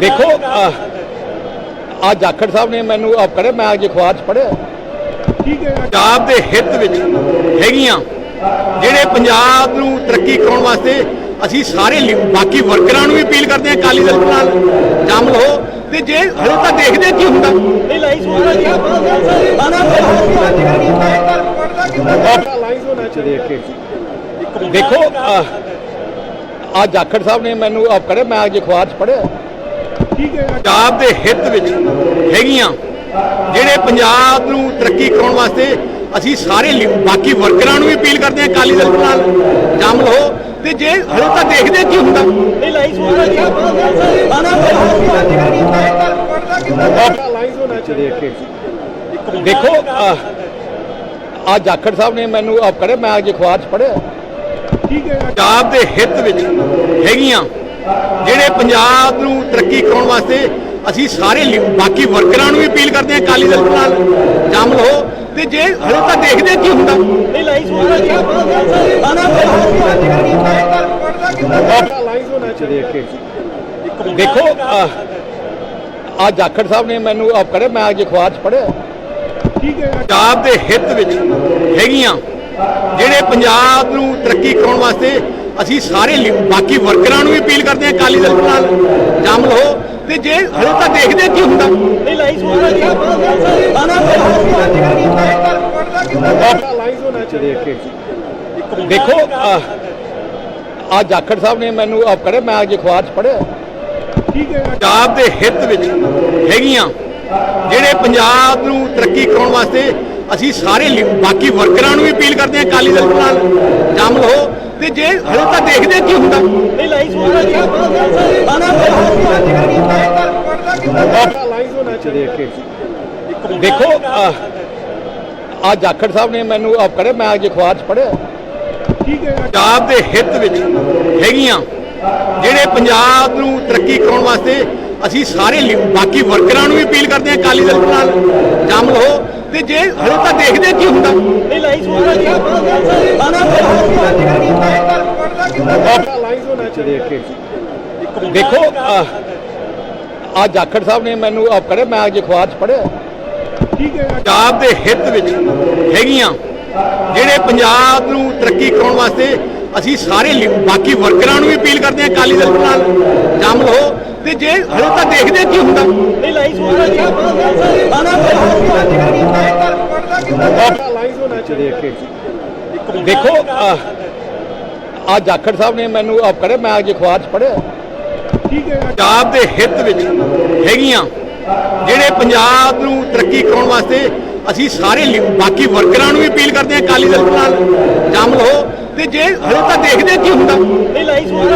ਦੇਖ ਆ ਜਾਖੜ ਸਾਹਿਬ ਨੇ ਮੈਨੂੰ ਆਪ ਕਰੇ ਮੈਂ ਅੱਜ ਅਖਬਾਰ 'ਚ ਪੜ੍ਹਿਆ। ਠੀਕ ਹੈ। ਪੰਜਾਬ ਦੇ ਹਿੱਤ ਵਿੱਚ ਹੈਗੀਆਂ ਜਿਹੜੇ ਪੰਜਾਬ ਨੂੰ ਤਰੱਕੀ ਕਰਾਉਣ ਵਾਸਤੇ ਅਸੀਂ ਸਾਰੇ ਬਾਕੀ ਵਰਕਰਾਂ ਨੂੰ ਵੀ ਅਪੀਲ ਕਰਦੇ ਹਾਂ ਅਕਾਲੀ ਦਲ ਨਾਲ ਸ਼ਾਮਲ ਹੋ। ਤੇ ਜੇ ਹਲੇ ਤਾਂ ਦੇਖਦੇ ਕੀ ਹੁੰਦਾ? ਨਹੀਂ ਦੇਖੋ ਆ ਜਾਖੜ ਸਾਹਿਬ ਨੇ ਮੈਨੂੰ ਆਪ ਕਰੇ ਮੈਂ ਅੱਜ ਅਖਬਾਰ 'ਚ ਪੜ੍ਹਿਆ। ਠੀਕ ਹੈ। ਪੰਜਾਬ ਦੇ ਹਿੱਤ ਵਿੱਚ ਹੈਗੀਆਂ ਜਿਹੜੇ ਪੰਜਾਬ ਨੂੰ ਤਰੱਕੀ ਕਰਾਉਣ ਵਾਸਤੇ ਅਸੀਂ ਸਾਰੇ ਬਾਕੀ ਵਰਕਰਾਂ ਨੂੰ ਵੀ ਅਪੀਲ ਕਰਦੇ ਹਾਂ ਅਕਾਲੀ ਦਲ ਨਾਲ ਸ਼ਾਮਲ ਹੋ। ਤੇ ਜੇ ਹਲੇ ਤਾਂ ਦੇਖਦੇ ਕੀ ਹੁੰਦਾ। ਹੋਣਾ ਹੋਣਾ ਦੇਖ ਆ ਜਾਖੜ ਸਾਹਿਬ ਨੇ ਮੈਨੂੰ ਆਪ ਕਰੇ ਮੈਂ ਅੱਜ ਅਖਬਾਰ 'ਚ ਹੈ ਪੰਜਾਬ ਦੇ ਹਿੱਤ ਵਿੱਚ ਹੈਗੀਆਂ ਜਿਹੜੇ ਪੰਜਾਬ ਨੂੰ ਤਰੱਕੀ ਕਰਾਉਣ ਵਾਸਤੇ ਅਸੀਂ ਸਾਰੇ ਬਾਕੀ ਵਰਕਰਾਂ ਨੂੰ ਵੀ ਅਪੀਲ ਕਰਦੇ ਹਾਂ ਅਕਾਲੀ ਦਲ ਨਾਲ ਸ਼ਾਮਲ ਹੋ। ਤੇ ਜੇ ਹਲੇ ਤਾਂ ਦੇਖਦੇ ਕੀ ਹੁੰਦਾ। ਦੇਖ ਆ ਜਾਖੜ ਸਾਹਿਬ ਨੇ ਮੈਨੂੰ ਆਪ ਕਰੇ ਮੈਂ ਅੱਜ ਅਖਬਾਰ 'ਚ ਪੜ੍ਹਿਆ। ਠੀਕ ਹੈ। ਪੰਜਾਬ ਦੇ ਹਿੱਤ ਵਿੱਚ ਹੈਗੀਆਂ ਜਿਹੜੇ ਪੰਜਾਬ ਨੂੰ ਤਰੱਕੀ ਕਰਾਉਣ ਵਾਸਤੇ ਅਸੀਂ ਸਾਰੇ ਬਾਕੀ ਵਰਕਰਾਂ ਨੂੰ ਵੀ ਅਪੀਲ ਕਰਦੇ ਹਾਂ ਅਕਾਲੀ ਦਲ ਨਾਲ ਸ਼ਾਮਲ ਹੋ ਤੇ ਜੇ ਹਲੇ ਤਾਂ ਦੇਖਦੇ ਕੀ ਹੁੰਦਾ। ਨਹੀਂ ਹੋਣਾ ਦੇਖ ਆ ਜਾਖੜ ਸਾਹਿਬ ਨੇ ਮੈਨੂੰ ਆਪ ਕਰੇ ਮੈਂ ਅੱਜ ਅਖਬਾਰ 'ਚ ਪੜ੍ਹਿਆ। ਠੀਕ ਹੈ ਪੰਜਾਬ ਦੇ ਹਿੱਤ ਵਿੱਚ ਹੈਗੀਆਂ ਜਿਹੜੇ ਪੰਜਾਬ ਨੂੰ ਤਰੱਕੀ ਕਰਾਉਣ ਵਾਸਤੇ ਅਸੀਂ ਸਾਰੇ ਬਾਕੀ ਵਰਕਰਾਂ ਨੂੰ ਵੀ ਅਪੀਲ ਕਰਦੇ ਹਾਂ ਅਕਾਲੀ ਦਲ ਨਾਲ ਸ਼ਾਮਲ ਹੋ। ਤੇ ਜੇ ਹਲੇ ਤਾਂ ਦੇਖਦੇ ਕੀ ਹੁੰਦਾ। ਨਹੀਂ ਹੋਣਾ ਲਾਈਵ ਹੋਣਾ ਦੇਖ ਆ ਜਾਖੜ ਸਾਹਿਬ ਨੇ ਮੈਨੂੰ ਆਪ ਕਰੇ ਮੈਂ ਅੱਜ ਅਖਬਾਰ 'ਚ ਪੜ੍ਹਿਆ। ਠੀਕ ਹੈ। ਪੰਜਾਬ ਦੇ ਹਿੱਤ ਵਿੱਚ ਹੈਗੀਆਂ ਜਿਹੜੇ ਪੰਜਾਬ ਨੂੰ ਤਰੱਕੀ ਕਰਾਉਣ ਵਾਸਤੇ ਅਸੀਂ ਸਾਰੇ ਬਾਕੀ ਵਰਕਰਾਂ ਨੂੰ ਵੀ ਅਪੀਲ ਕਰਦੇ ਹਾਂ ਅਕਾਲੀ ਦਲ ਨਾਲ ਸ਼ਾਮਲ ਹੋ। ਤੇ ਜੇ ਹਲੇ ਤਾਂ ਦੇਖਦੇ ਕੀ ਹੁੰਦਾ। ਨਹੀਂ ਲਾਈਵ ਹੋਣਾ ਲਾਈਵ ਹੋਣਾ ਦੇਖ ਦੇਖੋ ਆ ਜਾਖੜ ਸਾਹਿਬ ਨੇ ਮੈਨੂੰ ਆਪ ਕਰੇ ਮੈਂ ਅੱਜ ਅਖਬਾਰ 'ਚ ਪੜ੍ਹਿਆ। ਠੀਕ ਹੈ ਪੰਜਾਬ ਦੇ ਹਿੱਤ ਵਿੱਚ ਹੈਗੀਆਂ, ਜਿਹੜੇ ਪੰਜਾਬ ਨੂੰ ਤਰੱਕੀ ਕਰਾਉਣ ਵਾਸਤੇ ਅਸੀਂ ਸਾਰੇ ਬਾਕੀ ਵਰਕਰਾਂ ਨੂੰ ਵੀ ਅਪੀਲ ਕਰਦੇ ਹਾਂ, ਅਕਾਲੀ ਦਲ ਨਾਲ। ਸ਼ਾਮਲ ਹੋ ਤੇ ਜੇ ਹਲੇ ਤਾਂ ਦੇਖਦੇ ਕੀ ਹੁੰਦਾ। ਨਹੀਂ ਲਾਈਵ ਹੋਣਾ ਲਾਈਵ ਹੋਣਾ ਦੇਖ ਦੇਖੋ ਆ ਜਾਖੜ ਸਾਹਿਬ ਨੇ ਮੈਨੂੰ ਆਪ ਕਰੇ ਮੈਂ ਅੱਜ ਅਖਬਾਰ 'ਚ ਪੜ੍ਹਿਆ। ਠੀਕ ਹੈ ਪੰਜਾਬ ਦੇ ਹਿੱਤ ਵਿੱਚ ਹੈਗੀਆਂ, ਜਿਹੜੇ ਪੰਜਾਬ ਨੂੰ ਤਰੱਕੀ ਕਰਾਉਣ ਵਾਸਤੇ ਅਸੀਂ ਸਾਰੇ ਬਾਕੀ ਵਰਕਰਾਂ ਨੂੰ ਵੀ ਅਪੀਲ ਕਰਦੇ ਹਾਂ ਅਕਾਲੀ ਦਲ ਨਾਲ, ਸ਼ਾਮਲ ਹੋ। ਤੇ ਜੇ ਹਲੇ ਤਾਂ ਦੇਖਦੇ ਕੀ ਹੁੰਦਾ। ਨਹੀਂ ਲਾਈਵ ਹੋਣਾ